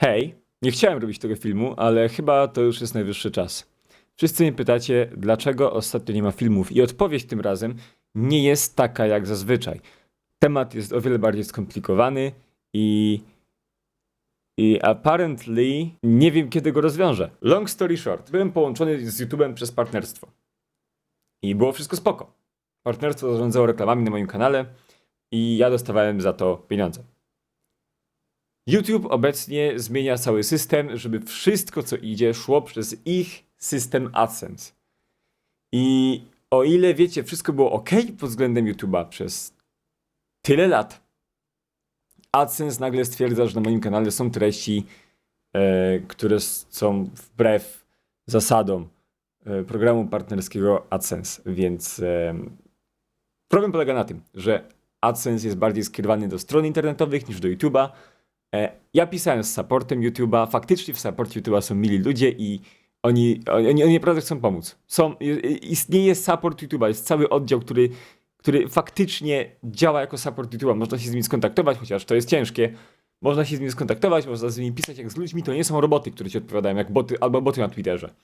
Hej, nie chciałem robić tego filmu, ale chyba to już jest najwyższy czas. Wszyscy mnie pytacie, dlaczego ostatnio nie ma filmów, i odpowiedź tym razem nie jest taka jak zazwyczaj. Temat jest o wiele bardziej skomplikowany i. I apparently nie wiem, kiedy go rozwiążę. Long story short, byłem połączony z YouTube'em przez partnerstwo. I było wszystko spoko. Partnerstwo zarządzało reklamami na moim kanale i ja dostawałem za to pieniądze. YouTube obecnie zmienia cały system, żeby wszystko, co idzie, szło przez ich system AdSense. I o ile wiecie, wszystko było ok pod względem YouTube'a przez tyle lat, AdSense nagle stwierdza, że na moim kanale są treści, e, które są wbrew zasadom e, programu partnerskiego AdSense. Więc em, problem polega na tym, że AdSense jest bardziej skierowany do stron internetowych niż do YouTube'a. E, Ja pisałem z supportem YouTube'a. Faktycznie w supporcie YouTube'a są mili ludzie i oni, oni, oni naprawdę chcą pomóc. Są, istnieje support YouTube'a, jest cały oddział, który, który faktycznie działa jako support YouTube'a. Można się z nimi skontaktować, chociaż to jest ciężkie. Można się z nimi skontaktować, można z nimi pisać jak z ludźmi. To nie są roboty, które ci odpowiadają, jak boty albo boty na Twitterze.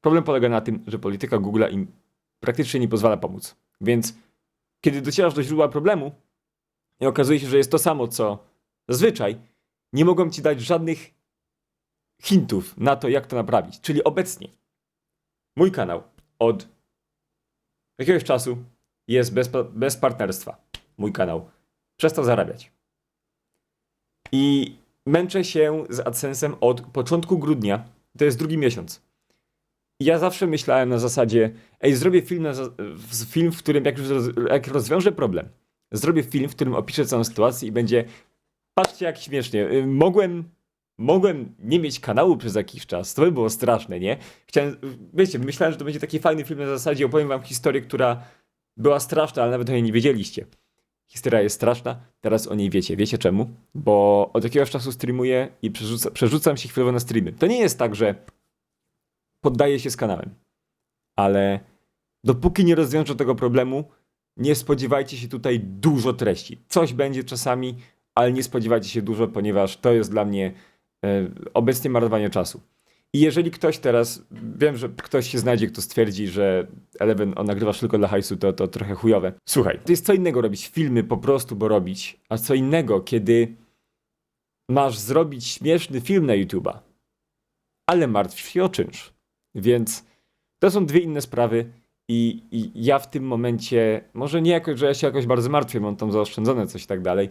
Problem polega na tym, że polityka Google'a im praktycznie nie pozwala pomóc. Więc kiedy docierasz do źródła problemu i okazuje się, że jest to samo, co zazwyczaj, nie mogą ci dać żadnych hintów na to, jak to naprawić. Czyli obecnie mój kanał od jakiegoś czasu jest bez, bez partnerstwa. Mój kanał przestał zarabiać. I męczę się z AdSense'em od początku grudnia. To jest drugi miesiąc. I ja zawsze myślałem na zasadzie, ej, zrobię film, na, film w którym jak, już roz, jak rozwiążę problem, zrobię film, w którym opiszę całą sytuację i będzie Patrzcie jak śmiesznie. Y, Mogłem, mogłem nie mieć kanału przez jakiś czas. To by było straszne, nie? Chciałem, wiecie, myślałem, że to będzie taki fajny film na zasadzie opowiem wam historię, która była straszna, ale nawet o niej nie wiedzieliście. Historia jest straszna, teraz o niej wiecie. Wiecie czemu? Bo od jakiegoś czasu streamuję i przerzuca, przerzucam się chwilowo na streamy. To nie jest tak, że poddaję się z kanałem. Ale dopóki nie rozwiążę tego problemu, nie spodziewajcie się tutaj dużo treści. Coś będzie czasami, ale nie spodziewajcie się dużo, ponieważ to jest dla mnie e, obecnie marnowanie czasu. I jeżeli ktoś teraz, wiem, że ktoś się znajdzie, kto stwierdzi, że Eleven on nagrywasz tylko dla hajsu, to, to trochę chujowe. Słuchaj, to jest co innego robić filmy po prostu, bo robić, a co innego, kiedy masz zrobić śmieszny film na YouTube'a, ale martwisz się o czynsz. Więc to są dwie inne sprawy i, i ja w tym momencie, może nie jakoś, że ja się jakoś bardzo martwię, mam tam zaoszczędzone coś i tak dalej,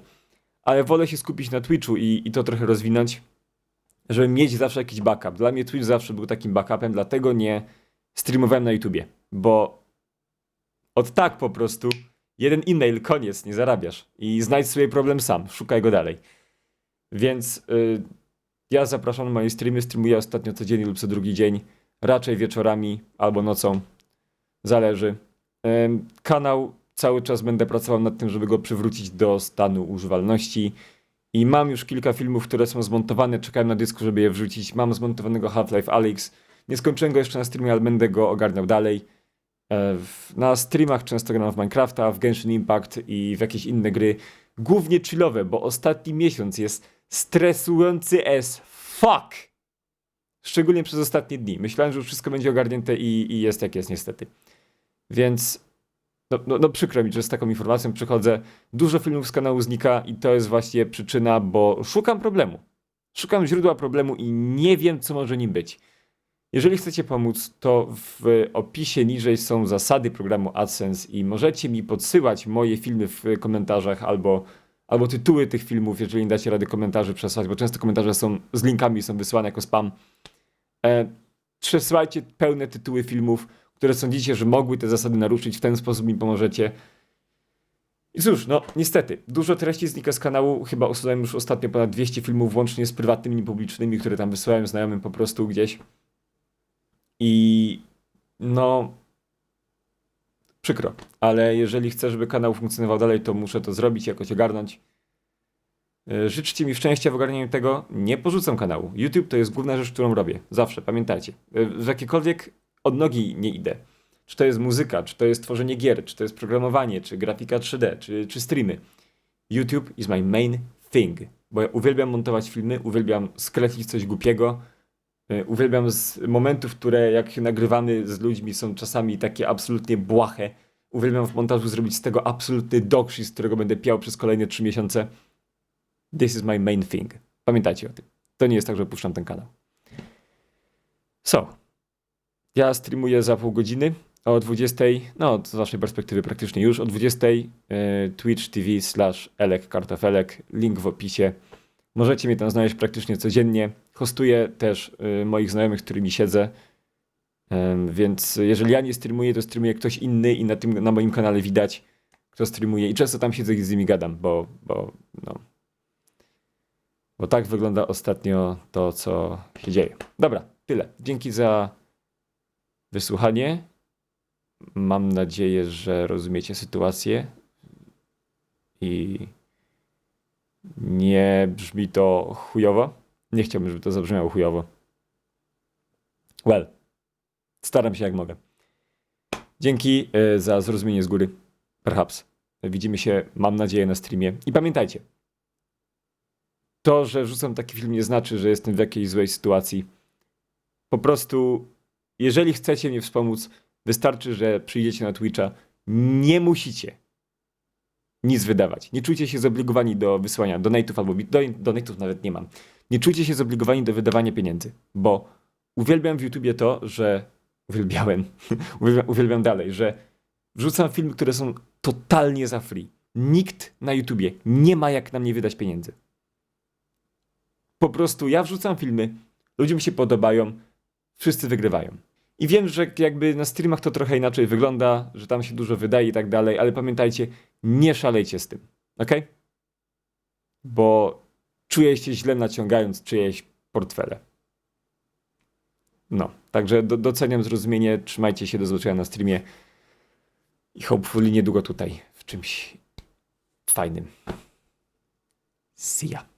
ale wolę się skupić na Twitchu i, i to trochę rozwinąć, żeby mieć zawsze jakiś backup. Dla mnie Twitch zawsze był takim backupem, dlatego nie streamowałem na YouTubie, bo od tak po prostu jeden e-mail, koniec, nie zarabiasz i znajdź sobie problem sam, szukaj go dalej. Więc y, ja zapraszam na moje streamy, streamuję ostatnio codziennie lub co drugi dzień, raczej wieczorami albo nocą, zależy. Ym, Kanał cały czas będę pracował nad tym, żeby go przywrócić do stanu używalności. I mam już kilka filmów, które są zmontowane, czekałem na dysku, żeby je wrzucić. Mam zmontowanego Half-Life Alyx. Nie skończyłem go jeszcze na streamie, ale będę go ogarniał dalej. E, Na streamach często gram w Minecrafta, w Genshin Impact i w jakieś inne gry. Głównie chillowe, bo ostatni miesiąc jest stresujący as fuck. Szczególnie przez ostatnie dni. Myślałem, że już wszystko będzie ogarnięte i, i jest jak jest niestety. Więc no, no, no przykro mi, że z taką informacją przychodzę. Dużo filmów z kanału znika i to jest właśnie przyczyna, bo szukam problemu. Szukam źródła problemu i nie wiem, co może nim być. Jeżeli chcecie pomóc, to w opisie niżej są zasady programu AdSense i możecie mi podsyłać moje filmy w komentarzach albo, albo tytuły tych filmów, jeżeli nie dacie rady komentarzy przesłać, bo często komentarze są z linkami, są wysyłane jako spam. E, przesyłajcie pełne tytuły filmów, które sądzicie, że mogły te zasady naruszyć, w ten sposób mi pomożecie. I cóż, no niestety, dużo treści znika z kanału, chyba usunąłem już ostatnio ponad 200 filmów, łącznie z prywatnymi i publicznymi, które tam wysyłałem znajomym po prostu gdzieś. I no, przykro, ale jeżeli chcę, żeby kanał funkcjonował dalej, to muszę to zrobić, jakoś ogarnąć. E, Życzcie mi szczęścia w ogarnianiu tego, nie porzucam kanału. YouTube to jest główna rzecz, którą robię, zawsze, pamiętajcie. E, W jakiekolwiek odnogi nie idę. Czy to jest muzyka, czy to jest tworzenie gier, czy to jest programowanie, czy grafika 3D, czy, czy streamy. YouTube is my main thing. Bo ja uwielbiam montować filmy, uwielbiam sklecić coś głupiego, y, uwielbiam z momentów, które jak nagrywamy z ludźmi są czasami takie absolutnie błahe. Uwielbiam w montażu zrobić z tego absolutny dogshit, z którego będę piał przez kolejne 3 miesiące. This is my main thing. Pamiętajcie o tym. To nie jest tak, że opuszczam ten kanał. So. Ja streamuję za pół godziny o 20, no z waszej perspektywy praktycznie już o 20 y, Twitch TV slash Elek Kartofelek, link w opisie. Możecie mnie tam znaleźć praktycznie codziennie. Hostuję też y, moich znajomych, z którymi siedzę. Ym, Więc jeżeli ja nie streamuję, to streamuje ktoś inny i na, tym, na moim kanale widać, kto streamuje. I często tam siedzę i z nimi gadam, bo, bo. Bo tak wygląda ostatnio to, co się dzieje. Dobra, tyle. Dzięki za wysłuchanie. Mam nadzieję, że rozumiecie sytuację i nie brzmi to chujowo. Nie chciałbym, żeby to zabrzmiało chujowo. Well, staram się jak mogę. Dzięki e, za zrozumienie z góry. Perhaps. Widzimy się, mam nadzieję, na streamie. I pamiętajcie, to, że rzucam taki film nie znaczy, że jestem w jakiejś złej sytuacji. Po prostu, jeżeli chcecie mnie wspomóc, wystarczy, że przyjdziecie na Twitcha. Nie musicie nic wydawać. Nie czujcie się zobligowani do wysłania donate'ów albo donate'ów nawet nie mam. Nie czujcie się zobligowani do wydawania pieniędzy, bo uwielbiam w YouTubie to, że uwielbiałem, uwielbiam, uwielbiam dalej, że wrzucam filmy, które są totalnie za free. Nikt na YouTubie nie ma jak na mnie wydać pieniędzy. Po prostu ja wrzucam filmy, ludziom się podobają, wszyscy wygrywają. I wiem, że jakby na streamach to trochę inaczej wygląda, że tam się dużo wydaje i tak dalej, ale pamiętajcie, nie szalejcie z tym, ok? Bo czuję się źle naciągając czyjeś portfele. No, także do, doceniam zrozumienie, trzymajcie się, do zobaczenia na streamie i hopefully niedługo tutaj w czymś fajnym. See ya.